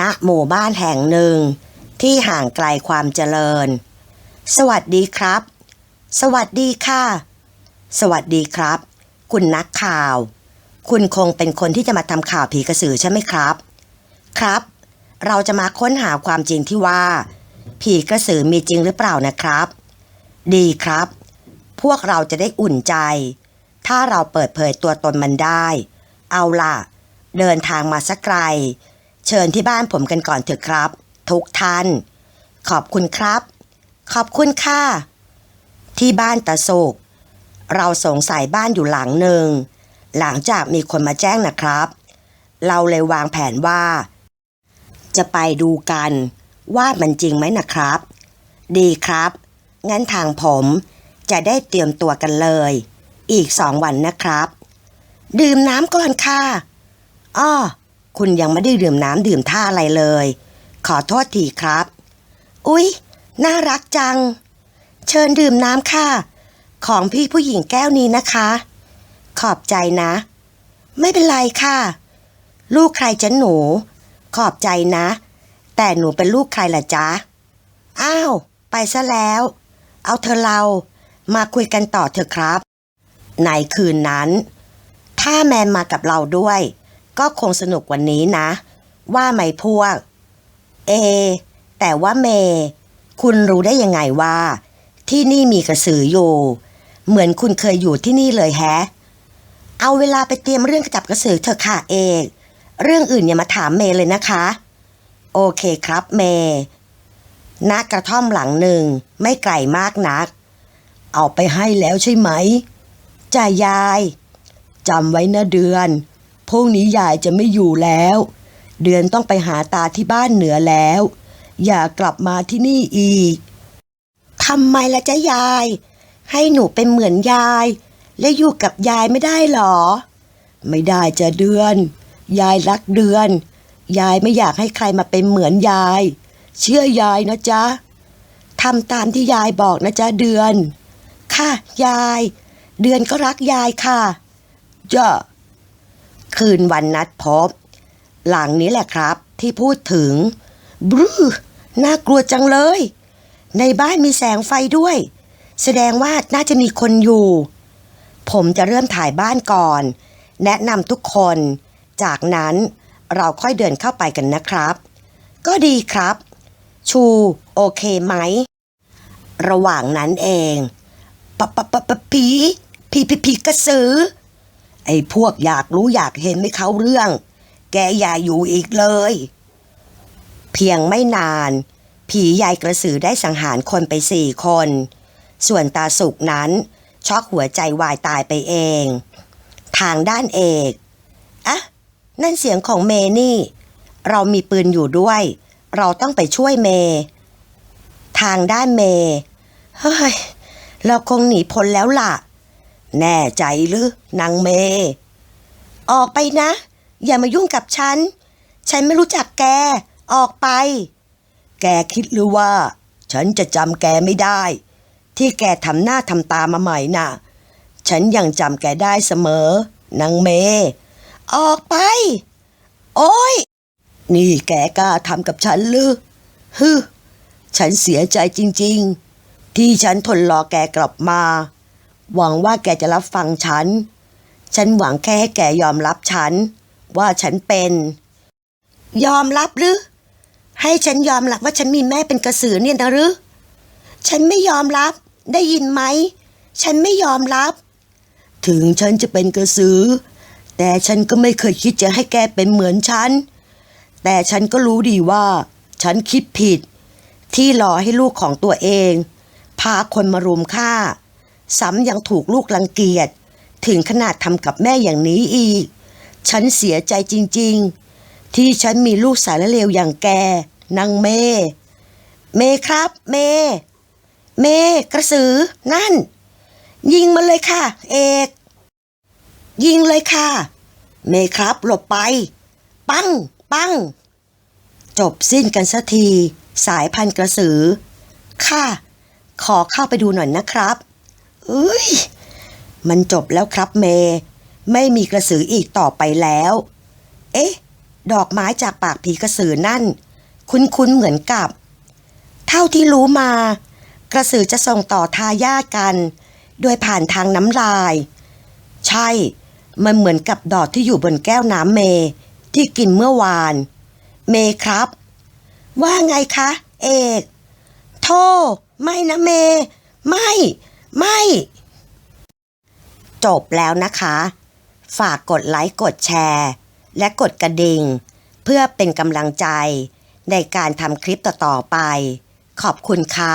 ณหมู่บ้านแห่งหนึ่ง ที่ห่างไกลความเจริญ สวัสดีครับ สวัสดีค่ะ สวัสดีครับ คุณนักข่าว คุณคงเป็นคนที่จะมาทำข่าวผีกระสือใช่ไหมครับ ครับ เราจะมาค้นหาความจริงที่ว่า ผีกระสือมีจริงหรือเปล่านะครับ ดีครับ พวกเราจะได้อุ่นใจ ถ้าเราเปิดเผยตัวตนมันได้ เอาล่ะ เดินทางมาสักไกล เชิญที่บ้านผมกันก่อนเถอะครับ ทุกท่าน ขอบคุณครับ ขอบคุณค่ะ ที่บ้านตาสุกเราสงสัยบ้านอยู่หลังหนึ่ง หลังจากมีคนมาแจ้งนะครับ เราเลยวางแผนว่า จะไปดูกันว่ามันจริงไหมนะครับ ดีครับ งั้นทางผมจะได้เตรียมตัวกันเลย อีกสองวันนะครับ ดื่มน้ำก่อนค่ะอ้อ คุณยังไม่ได้ดื่มน้ำดื่มท่าอะไรเลย ขอโทษทีครับ อุ๊ย น่ารักจัง เชิญดื่มน้ำค่ะ ของพี่ผู้หญิงแก้วนี้นะคะ ขอบใจนะ ไม่เป็นไรค่ะ ลูกใครจะหนู ขอบใจนะ แต่หนูเป็นลูกใครล่ะจ๊ะ อ้าว ไปซะแล้ว เอาเธอเรามาคุยกันต่อเถอะครับ ในคืนนั้น ถ้าแมนมากับเราด้วย ก็คงสนุกกวันนี้นะ ว่าไหมพวก เอ แต่ว่าเม คุณรู้ได้ยังไงว่า ที่นี่มีกระสืออยู่ เหมือนคุณเคยอยู่ที่นี่เลยแฮะ เอาเวลาไปเตรียมเรื่องจับกระสือเถอะค่ะเอกเรื่องอื่นอย่ามาถามเมย์เลยนะคะ โอเคครับเมย์ณกระท่อมหลังหนึ่งไม่ไกลมากนัก เอาไปให้แล้วใช่ไหมจ่ายยายจำไว้นะเดือน พรุ่งนี้ยายจะไม่อยู่แล้ว เดือนต้องไปหาตาที่บ้านเหนือแล้ว อย่ากลับมาที่นี่อีกทำไมล่ะจ๊ะยาย ให้หนูเป็นเหมือนยาย และอยู่กับยายไม่ได้หรอ ไม่ได้จะเดือน ยายรักเดือน ยายไม่อยากให้ใครมาเป็นเหมือนยาย เชื่อยายนะจ๊ะทำตามที่ยายบอกนะจ๊ะเดือน ค่ะยาย เดือนก็รักยายค่ะจ้ะ คืนวันนัดพบ หลังนี้แหละครับที่พูดถึงบรูน่ากลัวจังเลย ในบ้านมีแสงไฟด้วย แสดงว่าน่าจะมีคนอยู่ ผมจะเริ่มถ่ายบ้านก่อน แนะนำทุกคน จากนั้นเราค่อยเดินเข้าไปกันนะครับ ก็ดีครับ ชูโอเคไหม ระหว่างนั้นเองปะปะปะปะผีผีผีผีกระสือ ไอ้พวกอยากรู้อยากเห็นไม่เข้าเรื่อง แกอย่าอยู่อีกเลย เพียงไม่นาน ผียายกระสือได้สังหารคนไปสี่คน ส่วนตาสุกนั้นช็อกหัวใจวายตายไปเอง ทางด้านเอกอะนั่นเสียงของเมนี่ เรามีปืนอยู่ด้วย เราต้องไปช่วยเม ทางด้านเม เฮ้ย เราคงหนีพ้นแล้วล่ะ แน่ใจหรือนางเม ออกไปนะ อย่ามายุ่งกับฉัน ฉันไม่รู้จักแก ออกไป แกคิดหรือว่า ฉันจะจำแกไม่ได้ ที่แกทำหน้าทำตามาใหม่น่ะ ฉันยังจำแกได้เสมอนางเม ออกไป โอ้ย นี่แกกล้าทำกับฉันหรือฮึฉันเสียใจจริง ๆ ที่ฉันทนรอแกกลับมา หวังว่าแกจะรับฟังฉัน ฉันหวังแค่ให้แกยอมรับฉัน ว่าฉันเป็น ยอมรับหรือ ให้ฉันยอมรับว่าฉันมีแม่เป็นกระสือเนี่ยนะหรือ ฉันไม่ยอมรับ ได้ยินไหม ฉันไม่ยอมรับ ถึงฉันจะเป็นกระสือ แต่ฉันก็ไม่เคยคิดจะให้แกเป็นเหมือนฉัน แต่ฉันก็รู้ดีว่า ฉันคิดผิด ที่รอให้ลูกของตัวเอง พาคนมารุมฆ่า ซ้ำยังถูกลูกรังเกียจ ถึงขนาดทำกับแม่อย่างนี้อีก ฉันเสียใจจริงๆ ที่ฉันมีลูกสารเลวอย่างแกนางเม เมครับ เม เมกระสือ นั่น ยิงมาเลยค่ะ เอก ยิงเลยค่ะ เมครับหลบไป ปัง ปัง จบสิ้นกันสักที สายพันธุ์กระสือ ค่ะ ขอเข้าไปดูหน่อยนะครับ เอ้ย มันจบแล้วครับเม ไม่มีกระสืออีกต่อไปแล้ว เอ๊ะ ดอกไม้จากปากผีกระสือนั่น คุ้นๆเหมือนกับ เท่าที่รู้มา กระสือจะส่งต่อทายาทกัน โดยผ่านทางน้ำลาย ใช่ มันเหมือนกับดอดที่อยู่บนแก้วน้ำเม ที่กินเมื่อวาน เมครับ ว่าไงคะ เอก โทไม่นะเม ไม่ ไม่ จบแล้วนะคะ ฝากกดไลค์กดแชร์ และกดกระดิ่ง เพื่อเป็นกำลังใจในการทำคลิปต่อๆไป ขอบคุณค่ะ